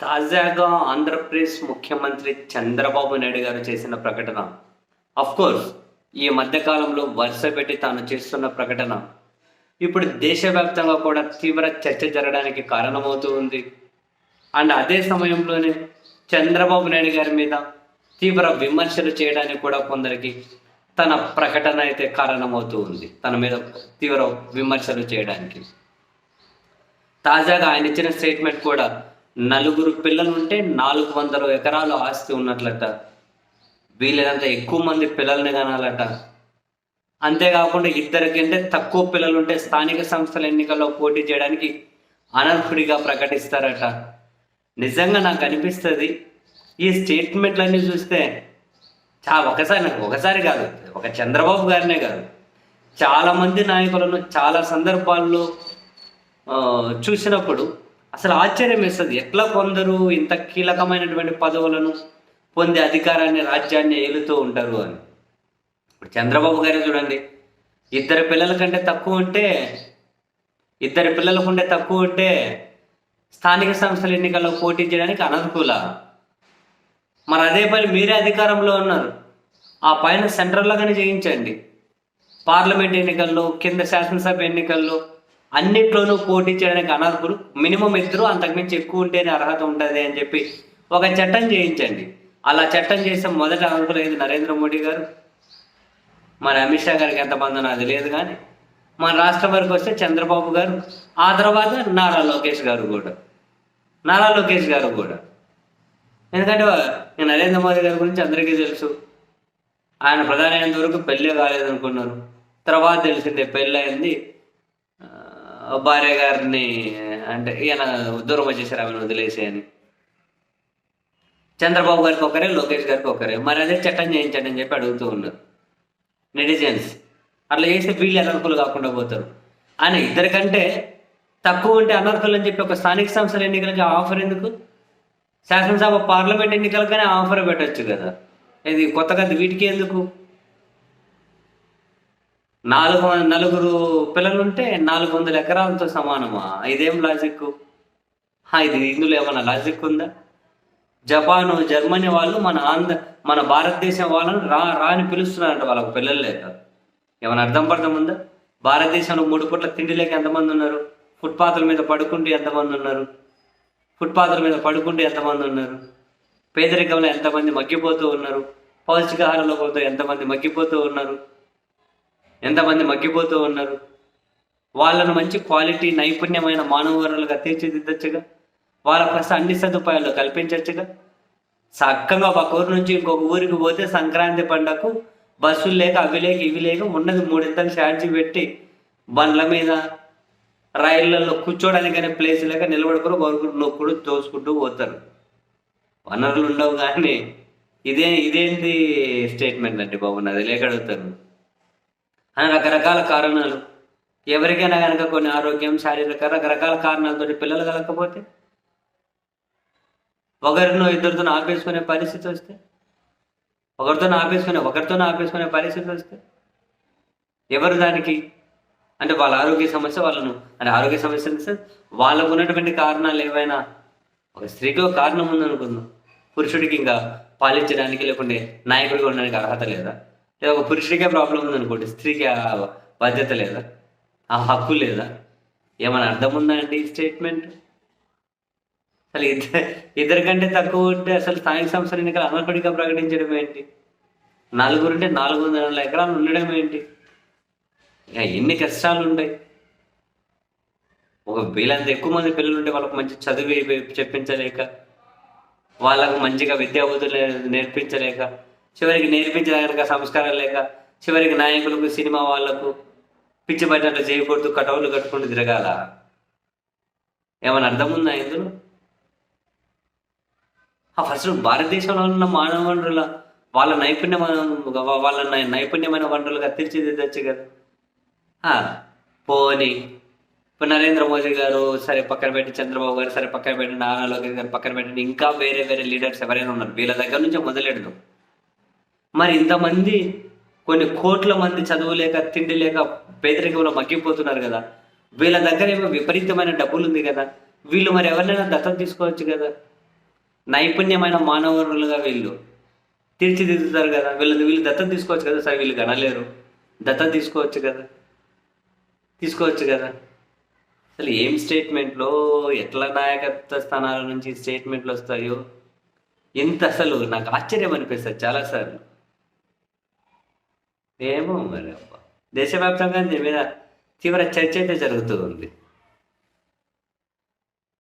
తాజాగా ఆంధ్రప్రదేశ్ ముఖ్యమంత్రి చంద్రబాబు నాయుడు గారు చేసిన ప్రకటన. కోర్స్ ఈ మధ్యకాలంలో వరుస పెట్టి తాను చేస్తున్న ప్రకటన. ఇప్పుడు దేశవ్యాప్తంగా కూడా తీవ్ర చర్చ జరగడానికి కారణమవుతూ ఉంది. అండ్ అదే సమయంలోనే చంద్రబాబు నాయుడు గారి మీద తీవ్ర విమర్శలు చేయడానికి కూడా కొందరికి తన ప్రకటన అయితే కారణమవుతూ ఉంది. తన మీద తీవ్ర విమర్శలు చేయడానికి. తాజాగా ఆయన ఇచ్చిన స్టేట్మెంట్ కూడా నలుగురు పిల్లలు ఉంటే నాలుగు వందల ఎకరాలు ఆస్తి ఉన్నట్లట. వీళ్ళంతా ఎక్కువ మంది పిల్లల్ని కనాలట. అంతేకాకుండా ఇద్దరికంటే తక్కువ పిల్లలు ఉంటే స్థానిక సంస్థల ఎన్నికల్లో పోటీ చేయడానికి అనర్హుడిగా ప్రకటిస్తారట. నిజంగా నాకు అనిపిస్తుంది ఈ స్టేట్మెంట్లన్నీ చూస్తే చా ఒకసారి నాకు ఒకసారి కాదు ఒక చంద్రబాబు గారినే కాదు. చాలామంది నాయకులను చాలా సందర్భాల్లో చూసినప్పుడు అసలు ఆశ్చర్యం వేస్తుంది. ఎట్లా కొందరు ఇంత కీలకమైనటువంటి పదవులను పొందే అధికారాన్ని రాజ్యాన్ని ఏలుతూ ఉంటారు అని. ఇప్పుడు చంద్రబాబు గారే చూడండి. ఇద్దరు పిల్లల కంటే తక్కువ ఉంటే ఇద్దరు పిల్లల కంటే తక్కువ ఉంటే స్థానిక సంస్థల ఎన్నికల్లో పోటీ చేయడానికి అననుకూల. మరి అదే పని మీరే అధికారంలో ఉన్నారు. ఆ పైన సెంట్రల్లో కానీ చేయించండి. పార్లమెంట్ ఎన్నికల్లో కింద శాసనసభ ఎన్నికల్లో అన్నిట్లోనూ పోటీ చేయడానికి అనర్హులు. మినిమం ఇద్దరు అంతకుమించి ఎక్కువ ఉంటేనే అర్హత ఉంటుంది అని చెప్పి ఒక చట్టం చేయించండి. అలా చట్టం చేస్తే మొదట అర్హులైంది నరేంద్ర మోడీ గారు? మరి అమిత్ షా గారికి ఎంతమంది నాకు తెలియదు కానీ. మన రాష్ట్రం వరకు వస్తే చంద్రబాబు గారు. ఆ తర్వాత నారా లోకేష్ గారు కూడా. నారా లోకేష్ గారు కూడా. ఎందుకంటే నేను నరేంద్ర మోదీ గారి గురించి అందరికీ తెలుసు. ఆయన ప్రధాని అయినంత వరకు పెళ్ళే కాలేదనుకున్నారు. తర్వాత తెలిసిందే పెళ్ళి అయింది భార్య గారిని అంటే ఈయన దూరం వచ్చేసారు ఆమెను వదిలేసి అని. చంద్రబాబు గారికి ఒకరే లోకేష్ గారికి ఒకరే. మరి అదే చట్టం చేయించండి అని చెప్పి అడుగుతూ ఉన్నారు. నెటిజన్స్. అట్లా చేస్తే వీళ్ళు అనర్హులు కాకుండా పోతారు. ఆయన ఇద్దరికంటే తక్కువ ఉంటే అనర్హులు అని చెప్పి ఒక స్థానిక సంస్థల ఎన్నికలకి ఆఫర్ ఎందుకు? శాసనసభ పార్లమెంట్ ఎన్నికలకనే ఆఫర్ పెట్టొచ్చు కదా. ఇది కొత్తగా వీటికి ఎందుకు? నాలుగు నలుగురు పిల్లలుంటే నాలుగు వందల ఎకరాలతో సమానమా? ఇదేం లాజిక్ ఇది ఇందులో ఏమైనా లాజిక్ ఉందా? జపాను జర్మనీ వాళ్ళు మన ఆంధ్ర మన భారతదేశం వాళ్ళని రా రా అని పిలుస్తున్నారంట వాళ్ళకు పిల్లలు లేక. ఏమైనా అర్థం పడతాం ఉందా? భారతదేశంలో మూడు పూట్ల తిండి లేక ఎంతమంది ఉన్నారు? ఫుట్పాత్ల మీద పడుకుంటూ ఎంతమంది ఉన్నారు? ఫుట్పాత్ల మీద పడుకుంటూ ఎంతమంది ఉన్నారు? పేదరికంలో ఎంతమంది మగ్గిపోతూ ఉన్నారు? పౌష్టికాహార లోపంతో ఎంతమంది మగ్గిపోతూ ఉన్నారు? ఎంతమంది మగ్గిపోతూ ఉన్నారు? వాళ్ళను మంచి క్వాలిటీ నైపుణ్యమైన మానవ వనరులుగా తీర్చిదిద్దచ్చుగా? వాళ్ళ కాస్త అన్ని సదుపాయాలు కల్పించవచ్చుగా చక్కగా ఒక ఊరు నుంచి ఇంకొక ఊరికి పోతే సంక్రాంతి పండగకు బస్సులు లేక అవి లేక ఇవి లేక ఉన్నది మూడింతలు ఛార్జీ పెట్టి బండ్ల మీద రైళ్ళలో కూర్చోడానికనే ప్లేస్ లేక నిలబడుకుని ఒకరు నొక్కుడు తోసుకుంటూ పోతారు. వనరులు ఉండవు కానీ ఇదే ఇదేంటి స్టేట్మెంట్ అండి బాబు? నాది లేక అడుగుతారు అని రకరకాల కారణాలు. ఎవరికైనా కనుక కొన్ని ఆరోగ్యం శారీరక రకరకాల కారణాలతో పిల్లలు కలగకపోతే ఒకరినో ఇద్దరితో ఆపేసుకునే పరిస్థితి వస్తే ఒకరితో ఆపేసుకునే ఒకరితో ఆపేసుకునే పరిస్థితి వస్తే ఎవరు దానికి అంటే వాళ్ళ ఆరోగ్య సమస్య వాళ్ళను అంటే ఆరోగ్య సమస్య వాళ్ళకు ఉన్నటువంటి కారణాలు ఏవైనా ఒక స్త్రీకి ఒక కారణం ఉందనుకుందాం. పురుషుడికి ఇంకా పాలించడానికి లేకుంటే నాయకుడిగా ఉండడానికి అర్హత లేదా? లేదా ఒక పురుషుడికే ప్రాబ్లం ఉందనుకోండి స్త్రీకి ఆ బాధ్యత లేదా ఆ హక్కు లేదా ఏమైనా అర్థం ఉందా అండి ఈ స్టేట్మెంట్ అసలు ఇద్దరు ఇద్దరికంటే తక్కువ ఉంటే అసలు స్థానిక సంస్థల ఎన్నికలు అనర్హుడిగా ప్రకటించడం ఏంటి నలుగురు ఉంటే నాలుగు వందల ఎకరాలు ఉండడం ఏంటి ఇక ఎన్ని కష్టాలు ఉంటాయి ఒక వీళ్ళంత ఎక్కువ మంది పిల్లలు ఉంటే వాళ్ళకి మంచి చదువు చెప్పించలేక వాళ్ళకు మంచిగా విద్యాబుద్ధులు నేర్పించలేక చివరికి నేర్పించడానికి సంస్కారం లేక చివరికి నాయకులకు సినిమా వాళ్ళకు పిచ్చి పట్టినట్లు చేయకూడదు కటౌలు కట్టుకుంటూ తిరగాల. ఏమైనా అర్థం ఉందా ఇందులో? ఆ ఫస్ట్ భారతదేశంలో ఉన్న మానవ వనరుల వాళ్ళ నైపుణ్యం వాళ్ళ నైపుణ్యమైన వనరులుగా తీర్చిదిద్దచ్చు కదా. పోనీ. ఇప్పుడు నరేంద్ర మోదీ గారు సరే పక్కన పెట్టి చంద్రబాబు గారు సరే పక్కన పెట్టి నారా లోకేష్ గారు పక్కన పెట్టండి ఇంకా వేరే వేరే లీడర్స్ ఎవరైనా ఉన్నారు. వీళ్ళ దగ్గర నుంచి మొదలెడదాం. మరి ఇంతమంది కొన్ని కోట్ల మంది చదువు లేక తిండి లేక పేదరికంలో మగ్గిపోతున్నారు కదా. వీళ్ళ దగ్గర ఏమో విపరీతమైన డబ్బులు ఉంది కదా. వీళ్ళు మరి ఎవరినైనా దత్తత తీసుకోవచ్చు కదా? నైపుణ్యమైన మానవులుగా వీళ్ళు. తీర్చిదిద్దుతారు కదా. వీళ్ళు వీళ్ళు దత్తత తీసుకోవచ్చు కదా సార్? వీళ్ళు కనలేరు దత్తత తీసుకోవచ్చు కదా. తీసుకోవచ్చు కదా. అసలు ఏం స్టేట్మెంట్లో ఎట్లా నాయకత్వ స్థానాల నుంచి స్టేట్మెంట్లు వస్తాయో? ఎంత అసలు నాకు ఆశ్చర్యం అనిపిస్తుంది చాలాసార్లు ఏమో మరి అబ్బా. దేశవ్యాప్తంగా దీని మీద తీవ్ర చర్చ అయితే జరుగుతూ ఉంది.